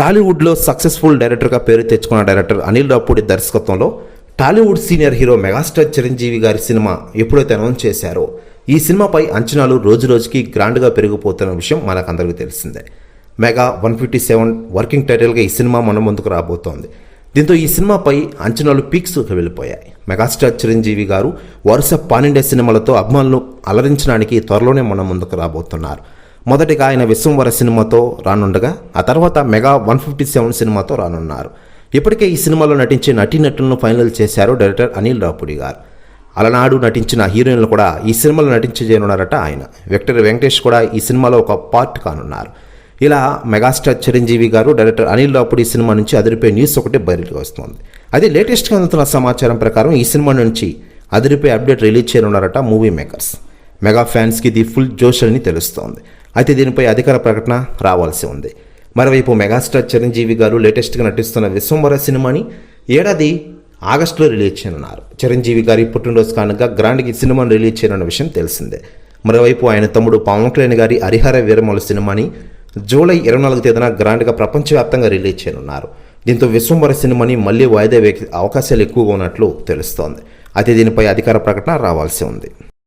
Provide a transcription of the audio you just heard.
టాలీవుడ్లో సక్సెస్ఫుల్ డైరెక్టర్గా పేరు తెచ్చుకున్న డైరెక్టర్ అనిల్ రాపూడి దర్శకత్వంలో Tollywood senior hero megastar Chiranjeevi గారి సినిమా ఎప్పుడైతే అనౌన్స్ చేశారో ఈ సినిమాపై అంచనాలు రోజు రోజుకి గ్రాండ్గా పెరిగిపోతున్న విషయం మనకందరికీ తెలిసిందే. Mega one fifty seven working టైటిల్గా ఈ సినిమా మన ముందుకు రాబోతోంది. దీంతో ఈ సినిమాపై అంచనాలు పీక్స్కి వెళ్ళిపోయాయి. మెగాస్టార్ చిరంజీవి గారు వరుస పానిండే సినిమాలతో అభిమానులు అలరించడానికి త్వరలోనే మన ముందుకు రాబోతున్నారు. మొదటిగా ఆయన విశ్వంవర సినిమాతో రానుండగా ఆ తర్వాత మెగా వన్ ఫిఫ్టీ సెవెన్ సినిమాతో రానున్నారు. ఇప్పటికే ఈ సినిమాలో నటించే నటీనటులను ఫైనల్ చేశారు డైరెక్టర్ అనిల్ రాపుడి గారు. అలనాడు నటించిన హీరోయిన్లు కూడా ఈ సినిమాలో నటించజేయనున్నారట ఆయన. విక్టర్ వెంకటేష్ కూడా ఈ సినిమాలో ఒక పార్ట్ కానున్నారు. ఇలా మెగాస్టార్ చిరంజీవి గారు డైరెక్టర్ అనిల్ రాపుడి సినిమా నుంచి అదిరిపోయే న్యూస్ ఒకటి బయటకు వస్తుంది. అయితే లేటెస్ట్గా అందుతున్న సమాచారం ప్రకారం ఈ సినిమా నుంచి అదిరిపోయే అప్డేట్ రిలీజ్ చేయనున్నారట మూవీ మేకర్స్. మెగా ఫ్యాన్స్కి ఇది ఫుల్ జోష్ అని తెలుస్తోంది. అయితే దీనిపై అధికార ప్రకటన రావాల్సి ఉంది. మరోవైపు మెగాస్టార్ చిరంజీవి గారు లేటెస్ట్గా నటిస్తున్న విశ్వంవర సినిమాని ఏడాది ఆగస్టులో రిలీజ్ చేయనున్నారు. చిరంజీవి గారి పుట్టినరోజు కానుక గ్రాండ్కి సినిమాను రిలీజ్ చేయనున్న విషయం తెలిసిందే. మరోవైపు ఆయన తమ్ముడు పవన్ కళ్యాణ్ గారి హరిహర వీరమల సినిమాని జూలై ఇరవై నాలుగు తేదీన గ్రాండ్గా ప్రపంచవ్యాప్తంగా రిలీజ్ చేయనున్నారు. దీంతో విశ్వంవర సినిమాని మళ్ళీ వాయిదా వేసే అవకాశాలు ఎక్కువగా ఉన్నట్లు తెలుస్తోంది. అయితే దీనిపై అధికార ప్రకటన రావాల్సి ఉంది.